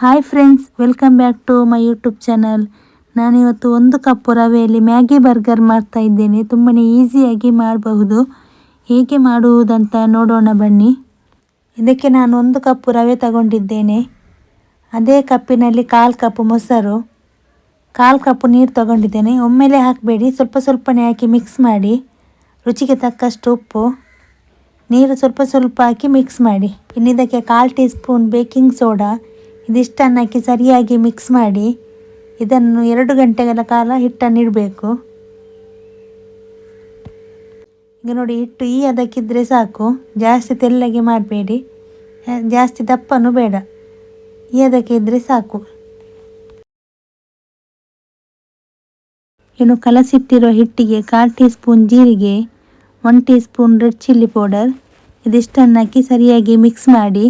Hi friends welcome back to my YouTube channel ನಾನಿವತ್ತು ಒಂದು ಕಪ್ಪು ರವೆಯಲ್ಲಿ Maggi burger ಮಾಡ್ತಾ ಇದ್ದೇನೆ. ತುಂಬಾ ಈಸಿಯಾಗಿ ಮಾಡಬಹುದು. ಹೇಗೆ ಮಾಡುವುದಂತ ನೋಡೋಣ ಬನ್ನಿ. ಇದಕ್ಕೆ ನಾನು ಒಂದು ಕಪ್ಪು ರವೆ ತಗೊಂಡಿದ್ದೇನೆ. ಅದೇ ಕಪ್ಪಿನಲ್ಲಿ ಕಾಲು ಕಪ್ಪು ಮೊಸರು. ಕಾಲು ಕಪ್ಪು ನೀರು ತಗೊಂಡಿದ್ದೇನೆ. ಒಮ್ಮೆಲೆ ಹಾಕಬೇಡಿ. ಸ್ವಲ್ಪ ಸ್ವಲ್ಪನೇ ಹಾಕಿ ಮಿಕ್ಸ್ ಮಾಡಿ. ರುಚಿಗೆ ತಕ್ಕಷ್ಟು ಉಪ್ಪು. ನೀರು ಸ್ವಲ್ಪ ಸ್ವಲ್ಪ ಹಾಕಿ ಮಿಕ್ಸ್ ಮಾಡಿ. ಇನ್ನಿದಕ್ಕೆ ಕಾಲು ಟೀ ಸ್ಪೂನ್ ಬೇಕಿಂಗ್ ಸೋಡಾ. ಇದಿಷ್ಟನ್ನು ಹಾಕಿ ಸರಿಯಾಗಿ ಮಿಕ್ಸ್ ಮಾಡಿ ಇದನ್ನು ಎರಡು ಗಂಟೆಗಳ ಕಾಲ ಹಿಟ್ಟನ್ನು ಇಡಬೇಕು. ಈಗ ನೋಡಿ ಹಿಟ್ಟು ಈ ಅದಕ್ಕಿದ್ರೆ ಸಾಕು. ಜಾಸ್ತಿ ತೆಳ್ಳಗೆ ಮಾಡಬೇಡಿ. ಜಾಸ್ತಿ ದಪ್ಪನೂ ಬೇಡ. ಈ ಅದಕ್ಕೆ ಇದ್ದರೆ ಸಾಕು. ಇನ್ನು ಕಲಸಿಟ್ಟಿರೋ ಹಿಟ್ಟಿಗೆ ಕಾಲು ಟೀ ಸ್ಪೂನ್ ಜೀರಿಗೆ one teaspoon red chilli powder ಇದಿಷ್ಟನ್ನು ಹಾಕಿ ಸರಿಯಾಗಿ ಮಿಕ್ಸ್ ಮಾಡಿ.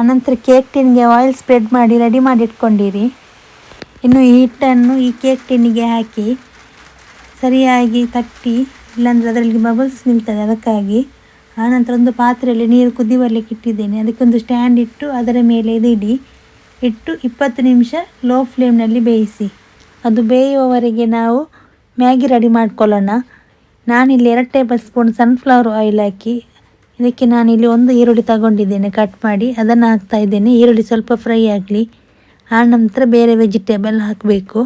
ಆನಂತರ ಕೇಕ್ ಟಿನ್ಗೆ ಆಯಿಲ್ ಸ್ಪ್ರೆಡ್ ಮಾಡಿ ರೆಡಿ ಮಾಡಿ ಇಟ್ಕೊಂಡಿರಿ. ಇನ್ನು ಈ ಹಿಟ್ಟನ್ನು ಈ ಕೇಕ್ ಟಿನ್ನಿಗೆ ಹಾಕಿ ಸರಿಯಾಗಿ ತಟ್ಟಿ, ಇಲ್ಲಾಂದರೆ ಅದರಲ್ಲಿ ಬಬಲ್ಸ್ ನಿಲ್ತದೆ ಅದಕ್ಕಾಗಿ. ಆನಂತರ ಒಂದು ಪಾತ್ರೆಯಲ್ಲಿ ನೀರು ಕುದಿ ಬರ್ಲಿಕ್ಕೆ ಇಟ್ಟಿದ್ದೇನೆ. ಅದಕ್ಕೊಂದು ಸ್ಟ್ಯಾಂಡ್ ಇಟ್ಟು ಅದರ ಮೇಲೆ ಇದು ಇಡಿ. ಇಟ್ಟು ಇಪ್ಪತ್ತು ನಿಮಿಷ ಲೋ ಫ್ಲೇಮ್ನಲ್ಲಿ ಬೇಯಿಸಿ. ಅದು ಬೇಯುವವರೆಗೆ ನಾವು ಮ್ಯಾಗಿ ರೆಡಿ ಮಾಡ್ಕೊಳ್ಳೋಣ. ನಾನಿಲ್ಲಿ ಎರಡು ಟೇಬಲ್ ಸ್ಪೂನ್ ಸನ್ಫ್ಲವರ್ ಆಯಿಲ್ ಹಾಕಿ ಇದಕ್ಕೆ ನಾನಿಲ್ಲಿ ಒಂದು ಈರುಳ್ಳಿ ತಗೊಂಡಿದ್ದೇನೆ ಕಟ್ ಮಾಡಿ. ಅದನ್ನು ಹಾಕ್ತಾ ಇದ್ದೇನೆ. ಈರುಳ್ಳಿ ಸ್ವಲ್ಪ ಫ್ರೈ ಆಗಲಿ. ಆ ನಂತರ ಬೇರೆ ವೆಜಿಟೇಬಲ್ ಹಾಕಬೇಕು.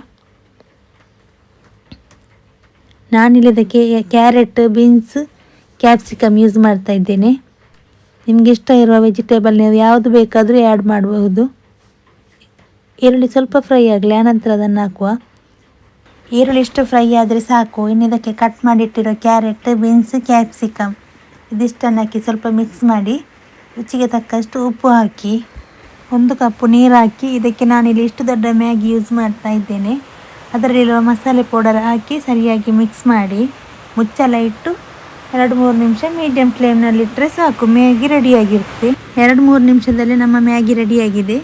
ನಾನಿಲ್ಲಿ ಇದಕ್ಕೆ ಕ್ಯಾರೆಟ್ ಬೀನ್ಸ್ ಕ್ಯಾಪ್ಸಿಕಮ್ ಯೂಸ್ ಮಾಡ್ತಾ ಇದ್ದೇನೆ. ನಿಮಗೆ ಇಷ್ಟ ಇರುವ ವೆಜಿಟೇಬಲ್ ನೀವು ಯಾವುದು ಬೇಕಾದರೂ ಆ್ಯಡ್ ಮಾಡಬಹುದು. ಈರುಳ್ಳಿ ಸ್ವಲ್ಪ ಫ್ರೈ ಆಗಲಿ ಆನಂತರ ಅದನ್ನು ಹಾಕುವ. ಈರುಳ್ಳಿ ಇಷ್ಟು ಫ್ರೈ ಆದರೆ ಸಾಕು. ಇನ್ನು ಇದಕ್ಕೆ ಕಟ್ ಮಾಡಿಟ್ಟಿರೋ ಕ್ಯಾರೆಟ್ ಬೀನ್ಸ್ ಕ್ಯಾಪ್ಸಿಕಮ್ ಇದಿಷ್ಟನ್ನು ಹಾಕಿ ಸ್ವಲ್ಪ ಮಿಕ್ಸ್ ಮಾಡಿ, ರುಚಿಗೆ ತಕ್ಕಷ್ಟು ಉಪ್ಪು ಹಾಕಿ, ಒಂದು ಕಪ್ಪು ನೀರು ಹಾಕಿ, ಇದಕ್ಕೆ ನಾನಿಲ್ಲಿ ಇಷ್ಟು ದೊಡ್ಡ ಮ್ಯಾಗಿ ಯೂಸ್ ಮಾಡ್ತಾ ಇದ್ದೇನೆ. ಅದರಲ್ಲಿರುವ ಮಸಾಲೆ ಪೌಡರ್ ಹಾಕಿ ಸರಿಯಾಗಿ ಮಿಕ್ಸ್ ಮಾಡಿ ಮುಚ್ಚಲ ಇಟ್ಟು ಎರಡು ಮೂರು ನಿಮಿಷ ಮೀಡಿಯಮ್ ಫ್ಲೇಮ್ನಲ್ಲಿಟ್ಟರೆ ಸಾಕು, ಮ್ಯಾಗಿ ರೆಡಿಯಾಗಿರುತ್ತೆ. ಎರಡು ಮೂರು ನಿಮಿಷದಲ್ಲಿ ನಮ್ಮ ಮ್ಯಾಗಿ ರೆಡಿಯಾಗಿದೆ.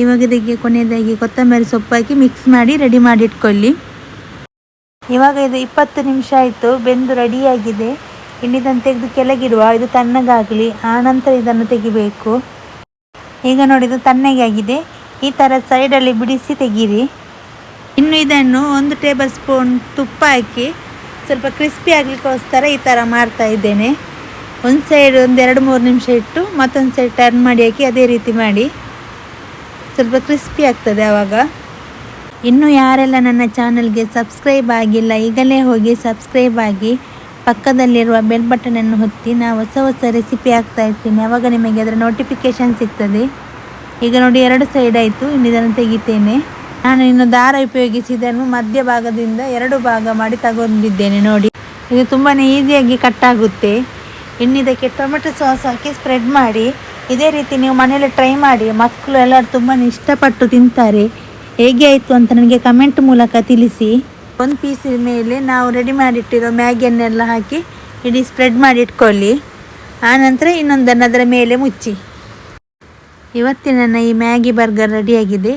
ಇವಾಗ ಇದಕ್ಕೆ ಕೊನೆಯದಾಗಿ ಕೊತ್ತಂಬರಿ ಸೊಪ್ಪು ಹಾಕಿ ಮಿಕ್ಸ್ ಮಾಡಿ ರೆಡಿ ಮಾಡಿ ಇಟ್ಕೊಳ್ಳಿ ಇವಾಗ ಇದು ಇಪ್ಪತ್ತು ನಿಮಿಷ ಆಯಿತು, ಬೆಂದು ರೆಡಿಯಾಗಿದೆ ಇನ್ನಿದನ್ನು ತೆಗೆದು ಕೆಳಗಿರುವ ಇದು ತಣ್ಣಗಾಗಲಿ ಆನಂತರ ಇದನ್ನು ತೆಗಿಬೇಕು. ಈಗ ನೋಡಿ, ಇದು ತಣ್ಣಗೆ ಆಗಿದೆ. ಈ ಥರ ಸೈಡಲ್ಲಿ ಬಿಡಿಸಿ ತೆಗೀರಿ. ಇನ್ನು ಇದನ್ನು ಒಂದು ಟೇಬಲ್ ಸ್ಪೂನ್ ತುಪ್ಪ ಹಾಕಿ ಸ್ವಲ್ಪ ಕ್ರಿಸ್ಪಿ ಆಗಲಿಕ್ಕೋಸ್ಕರ ಈ ಥರ ಮಾಡ್ತಾ ಇದ್ದೇನೆ. ಒಂದು ಸೈಡ್ ಒಂದು ಎರಡು ಮೂರು ನಿಮಿಷ ಇಟ್ಟು ಮತ್ತೊಂದು ಸೈಡ್ ಟರ್ನ್ ಮಾಡಿ ಹಾಕಿ ಅದೇ ರೀತಿ ಮಾಡಿ. ಸ್ವಲ್ಪ ಕ್ರಿಸ್ಪಿ ಆಗ್ತದೆ ಆವಾಗ. ಇನ್ನು ಯಾರೆಲ್ಲ ನನ್ನ ಚಾನಲ್ಗೆ ಸಬ್ಸ್ಕ್ರೈಬ್ ಆಗಿಲ್ಲ, ಈಗಲೇ ಹೋಗಿ ಸಬ್ಸ್ಕ್ರೈಬ್ ಆಗಿ ಪಕ್ಕದಲ್ಲಿರುವ ಬೆಲ್ ಬಟನನ್ನು ಹೊತ್ತಿ ನಾವು ಹೊಸ ಹೊಸ ರೆಸಿಪಿ ಹಾಕ್ತಾ ಇರ್ತೀನಿ. ಆವಾಗ ನಿಮಗೆ ಅದರ ನೋಟಿಫಿಕೇಶನ್ ಸಿಗ್ತದೆ. ಈಗ ನೋಡಿ ಎರಡು ಸೈಡ್ ಆಯಿತು. ಇನ್ನು ಇದನ್ನು ತೆಗಿತೇನೆ. ನಾನು ಇನ್ನು ದಾರ ಉಪಯೋಗಿಸಿ ಇದನ್ನು ಮಧ್ಯ ಭಾಗದಿಂದ ಎರಡು ಭಾಗ ಮಾಡಿ ತಗೊಂಡಿದ್ದೇನೆ. ನೋಡಿ, ಇದು ತುಂಬಾ ಈಸಿಯಾಗಿ ಕಟ್ ಆಗುತ್ತೆ. ಇದಕ್ಕೆ ಟೊಮೆಟೊ ಸಾಸ್ ಹಾಕಿ ಸ್ಪ್ರೆಡ್ ಮಾಡಿ. ಇದೇ ರೀತಿ ನೀವು ಮನೆಯಲ್ಲಿ ಟ್ರೈ ಮಾಡಿ. ಮಕ್ಕಳು ಎಲ್ಲರೂ ತುಂಬಾ ಇಷ್ಟಪಟ್ಟು ತಿಂತಾರೆ. ಹೇಗೆ ಆಯಿತು ಅಂತ ನನಗೆ ಕಮೆಂಟ್ ಮೂಲಕ ತಿಳಿಸಿ. ಒಂದು ಪೀಸ್ ಮೇಲೆ ನಾವು ರೆಡಿ ಮಾಡಿಟ್ಟಿರೋ ಮ್ಯಾಗಿಯನ್ನೆಲ್ಲ ಹಾಕಿ ಇಡೀ ಸ್ಪ್ರೆಡ್ ಮಾಡಿ ಇಟ್ಕೊಳ್ಳಿ. ಆನಂತರ ಇನ್ನೊಂದನ್ನು ಅದರ ಮೇಲೆ ಮುಚ್ಚಿ. ಇವತ್ತಿನ ಈ ಮ್ಯಾಗಿ ಬರ್ಗರ್ ರೆಡಿಯಾಗಿದೆ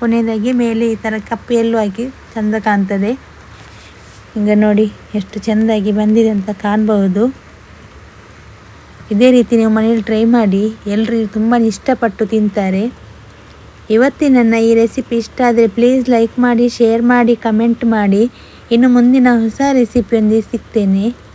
ಕೊನೆಯದಾಗಿ ಮೇಲೆ ಈ ಥರ ಕಪ್ಪು ಎಲ್ಲೂ ಹಾಕಿ ಚೆಂದ ಕಾಣ್ತದೆ. ಈಗ ನೋಡಿ ಎಷ್ಟು ಚೆಂದಾಗಿ ಬಂದಿದೆ ಅಂತ ಕಾಣಬಹುದು. ಇದೇ ರೀತಿ ನೀವು ಮನೇಲಿ ಟ್ರೈ ಮಾಡಿ. ಎಲ್ಲರಿಗೂ ತುಂಬಾ ಇಷ್ಟಪಟ್ಟು ತಿಂತಾರೆ. ಇವತ್ತಿನ ಈ ರೆಸಿಪಿ ಇಷ್ಟ ಆದರೆ ಪ್ಲೀಸ್ ಲೈಕ್ ಮಾಡಿ ಶೇರ್ ಮಾಡಿ ಕಮೆಂಟ್ ಮಾಡಿ. ಇನ್ನು ಮುಂದಿನ ಹೊಸ ರೆಸಿಪಿಯೊಂದಿಗೆ ಸಿಗ್ತೇನೆ.